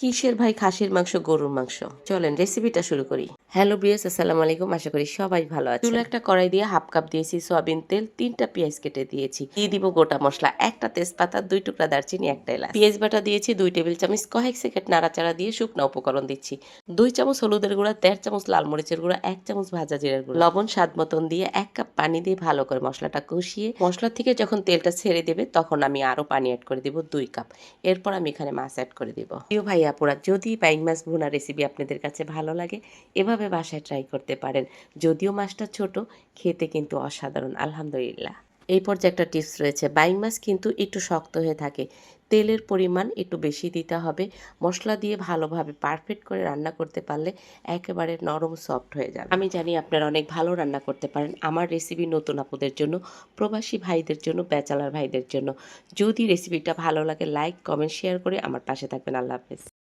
কিসের ভাই খাসির মাংস গরুর মাংস? চলেন রেসিপিটা শুরু করি। হ্যালো বিয়াস আসসালামু আলাইকুম। আশা করি সবাই ভালো আছে চুলো একটা কড়াই দিয়ে হাফ কাপ দিয়েছি সয়াবিন তেল তিনটা পেঁয়াজ কেটে দিয়েছি। দিয়ে দিব গোটা মশলা একটা তেজপাতা দুই টুকরা দারচিনি একটা এলাচ। পেঁয়াজ বাটা দিয়েছি দুই টেবিল চামচ কয়েক সেকেন্ড নাড়াচাড়া দিয়ে শুকনো উপকরণ দিচ্ছি। দুই চামচ হলুদের গুঁড়া দেড় চামচ লাল মরিচের গুঁড়া এক চামচ ভাজা জিরার গুঁড়া। লবণ স্বাদ মতন দিয়ে এক কাপ পানি দিয়ে ভালো করে মশলাটা কষিয়ে মশলা থেকে যখন তেলটা ছেড়ে দেবে তখন আমি আরও পানি অ্যাড করে দিব দুই কাপ। এরপর আমি এখানে মাছ অ্যাড করে দিব। প্রিয় ভাই আপুরা, যদি বাইং মাছ ভুনা রেসিপি আপনাদের কাছে ভালো লাগে, এভাবে বাসায় ট্রাই করতে পারেন। যদিও মাছটা ছোট, খেতে কিন্তু অসাধারণ, আলহামদুলিল্লাহ। এই পর্যায়ে একটা টিপস রয়েছে বাইং মাছ কিন্তু একটু শক্ত হয়ে থাকে, তেলের পরিমাণ একটু বেশি দিতে হবে, মশলা দিয়ে ভালোভাবে পারফেক্ট করে রান্না করতে পারলে একেবারে নরম সফট হয়ে যাবে। আমি জানি আপনারা অনেক ভালো রান্না করতে পারেন, আমার রেসিপি নতুন আপুদের জন্য, প্রবাসী ভাইদের জন্য, ব্যাচেলার ভাইদের জন্য। যদি রেসিপিটা ভালো লাগে লাইক কমেন্ট শেয়ার করে আমার পাশে থাকবেন, আল্লাহ হাফেজ।